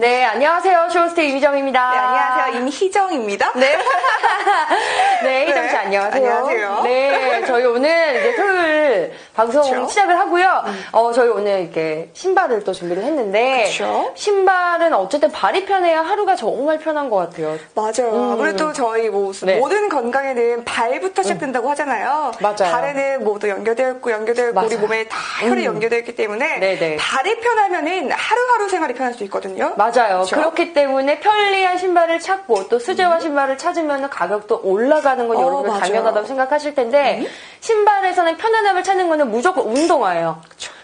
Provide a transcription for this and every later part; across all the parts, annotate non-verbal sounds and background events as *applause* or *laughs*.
네, 안녕하세요. 쇼스트 이미정입니다. 네, 안녕하세요. 임희정입니다. 네. *laughs* 네, 희정 씨 네, 안녕하세요. 안녕하세요. 네, 저희 오늘 이제 토요일 방송 그쵸? 시작을 하고요. 어, 저희 오늘 이렇게 신발을 또 준비를 했는데 그쵸? 신발은 어쨌든 발이 편해야 하루가 정말 편한 것 같아요. 맞아요. 음. 아무래도 저희 뭐 네. 음. 모든 건강에는 발부터 시작된다고 하잖아요. 맞아요. 발에는 모두 연결되어 있고 연결되어 있고 우리. 몸에 다 혈이 음. 연결되어 있기 때문에 네네. 발이 편하면은 하루하루 생활이 편할 수 있거든요. 맞아요. 그쵸? 그렇기 때문에 편리한 신발을 찾고 또 수제화 신발을 찾으면 가격도 올라가는 건 어, 여러분 맞아요. 당연하다고 생각하실 텐데 신발에서는 편안함을 찾는 거는 무조건 운동화예요.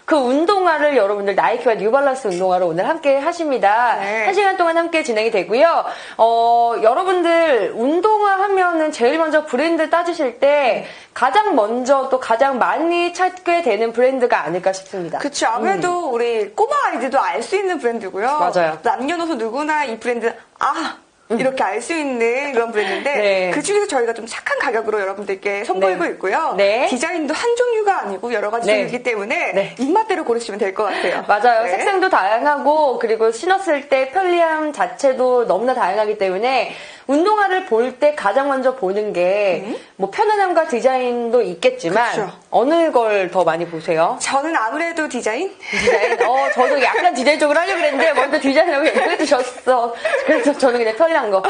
그 운동화를 여러분들 나이키와 뉴발란스 운동화를 오늘 함께 하십니다. 네. 한 시간 동안 함께 진행이 되고요. 어, 여러분들 운동화 하면은 제일 먼저 브랜드 따지실 때 가장 먼저 또 가장 많이 찾게 되는 브랜드가 아닐까 싶습니다. 그쵸. 아무래도 우리 꼬마 아이들도 알 수 있는 브랜드고요. 음. 맞아요. 남녀노소 누구나 이 브랜드, 아! 이렇게 알 수 있는 그런 브랜드인데 음. 네. 그 중에서 저희가 좀 착한 가격으로 여러분들께 선보이고 네. 있고요. 네. 디자인도 한 종류가 아니고 여러 가지 네. 종류이기 때문에 네. 입맛대로 고르시면 될 것 같아요. *laughs* 맞아요. 네. 색상도 다양하고 그리고 신었을 때 편리함 자체도 너무나 다양하기 때문에 운동화를 볼 때 가장 먼저 보는 게뭐 편안함과 디자인도 있겠지만 그쵸. 어느 걸 더 많이 보세요? 저는 아무래도 디자인? 디자인? 어, 저도 약간 디자인 쪽으로 하려고 그랬는데 먼저 디자인하고 얘기해 주셨어. 그래서 저는 그냥 편리한 거.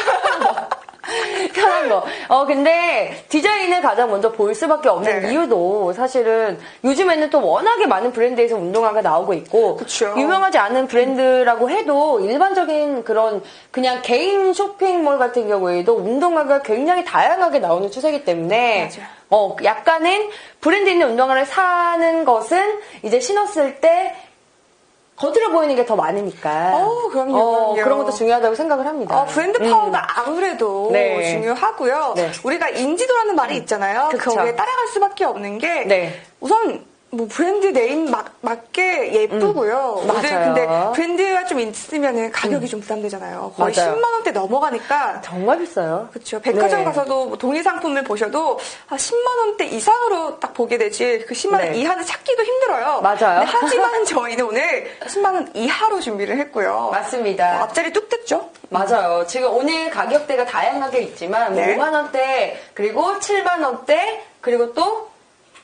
*laughs* 편한 거. 어, 근데 디자인을 가장 먼저 볼 수밖에 없는 네. 이유도 사실은 요즘에는 또 워낙에 많은 브랜드에서 운동화가 나오고 있고 그쵸. 유명하지 않은 브랜드라고 해도 일반적인 그런 그냥 개인 쇼핑몰 같은 경우에도 운동화가 굉장히 다양하게 나오는 추세이기 때문에 맞아요. 어, 약간은 브랜드 있는 운동화를 사는 것은 이제 신었을 때 거들어 보이는 게 더 많으니까. 어, 그럼요, 어, 그럼요. 그런 것도 중요하다고 생각을 합니다. 어, 브랜드 파워가 아무래도 음. 네. 중요하고요. 네. 우리가 인지도라는 말이 있잖아요. 그쵸. 거기에 따라갈 수밖에 없는 게 네. 우선 뭐 브랜드 네임 맞, 맞게 예쁘고요. 음, 오늘 맞아요. 근데 브랜드가 좀 있으면 가격이 좀 부담되잖아요. 거의 맞아요. 10만 원대 넘어가니까 정말 비싸요. 그렇죠. 백화점 네. 가서도 뭐 동일 상품을 보셔도 한 10만 원대 이상으로 딱 보게 되지 그 10만 원 네. 이하는 찾기도 힘들어요. 맞아요. 하지만 *laughs* 저희는 오늘 10만 원 이하로 준비를 했고요. 맞습니다. 어, 앞자리 뚝 뜯죠? 맞아요. 지금 오늘 가격대가 다양하게 있지만 뭐 네. 5만 원대 그리고 7만 원대 그리고 또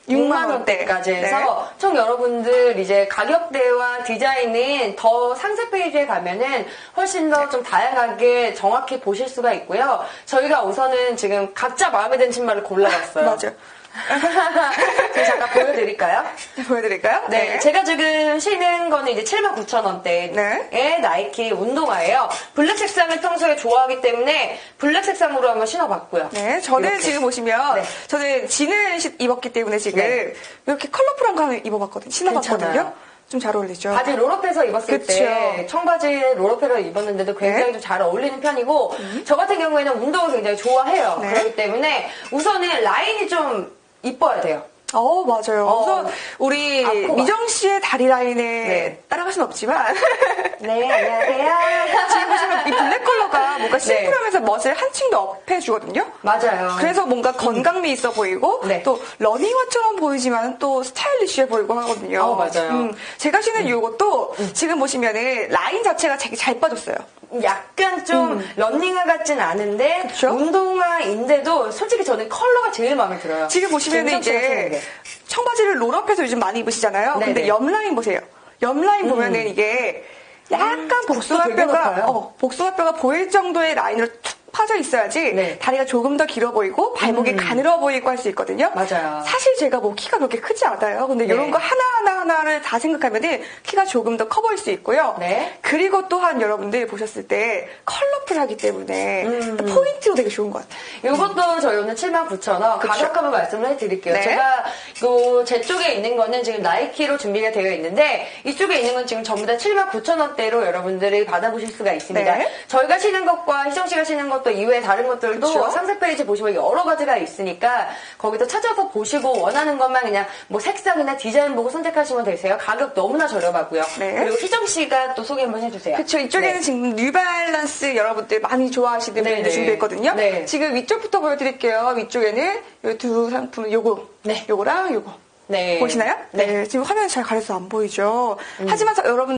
6만 원대까지 해서 총 여러분들 이제 가격대와 디자인은 더 상세 페이지에 가면은 훨씬 더 좀 다양하게 정확히 보실 수가 있고요. 저희가 우선은 지금 각자 마음에 드는 신발을 골라봤어요. *laughs* 맞아요. *laughs* 제가 잠깐 보여드릴까요? 보여드릴까요? 네, 제가 지금 신은 거는 이제 79,000원대의 네. 나이키 운동화예요. 블랙 색상을 평소에 좋아하기 때문에 블랙 색상으로 한번 신어봤고요. 네, 저는 이렇게. 지금 보시면 네. 저는 진을 시- 입었기 때문에 지금 네. 이렇게 컬러풀한 거 하나 입어봤거든요. 신어봤거든요. 괜찮아요. 좀잘 어울리죠. 바지 롤업해서 입었을 그쵸. 때 청바지에 롤업해서 입었는데도 굉장히 네. 좀잘 어울리는 편이고 저 같은 경우에는 운동을 굉장히 좋아해요. 네. 그렇기 때문에 우선은 라인이 좀 이뻐야 돼요. 어, 맞아요. 어. 우선 우리 미정 씨의 다리 라인에 네. 따라갈 순 없지만 *laughs* 네, 안녕하세요. 지금 보시면 이 블랙 컬러가 뭔가 네. 심플하면서 멋을 한층 더 업해주거든요. 맞아요. 그래서 뭔가 건강미 있어 보이고 네. 또 러닝화처럼 보이지만 또 스타일리시해 보이고 하거든요. 어, 맞아요. 음, 제가 신은 이것도 지금 보시면은 라인 자체가 되게 잘 빠졌어요. 약간 좀 런닝화 같진 않은데 음. 그쵸? 운동화인데도 솔직히 저는 컬러가 제일 마음에 들어요. 지금 보시면 이제 게. 청바지를 롤업해서 요즘 많이 입으시잖아요. 네네. 근데 옆라인 보세요. 옆라인 보면은 이게 약간 되게 복숭아뼈가. 어, 복숭아뼈가 보일 정도의 라인으로 툭 파져 있어야지 네. 다리가 조금 더 길어 보이고 발목이 가늘어 보이고 할 수 있거든요. 맞아요. 사실 제가 뭐 키가 그렇게 크지 않아요. 근데 네. 이런 거 하나하나 하나를 다 생각하면은 키가 조금 더 커 보일 수 있고요. 네. 그리고 또한 여러분들 보셨을 때 컬러풀하기 때문에 음. 포인트로 되게 좋은 것 같아요. 이것도 저희 오늘 79,000원 가격 한번 말씀을 해드릴게요. 네. 제가 요제 쪽에 있는 거는 지금 나이키로 준비가 되어 있는데 이쪽에 있는 건 지금 전부 다 79,000원대로 여러분들이 받아보실 수가 있습니다. 네. 저희가 신은 것과 희정 씨가 신은 것도 이외에 다른 것들도 그쵸? 상세 페이지 보시면 여러 가지가 있으니까 거기도 찾아서 보시고 원하는 것만 그냥 뭐 색상이나 디자인 보고 선택하시면 되세요. 가격 너무나 저렴하고요. 네. 그리고 희정 씨가 또 소개 한번 해주세요. 그쵸 이쪽에는 네. 지금 뉴발란스 여러분들 많이 좋아하시는 네네. 브랜드 준비했거든요. 네. 지금 위쪽부터 보여드릴게요. 위쪽에는 이 두 상품 요거, 네. 요거랑 요거 네. 보시나요? 네. 지금 화면 잘 가려서 안 보이죠. 하지만 저- 여러분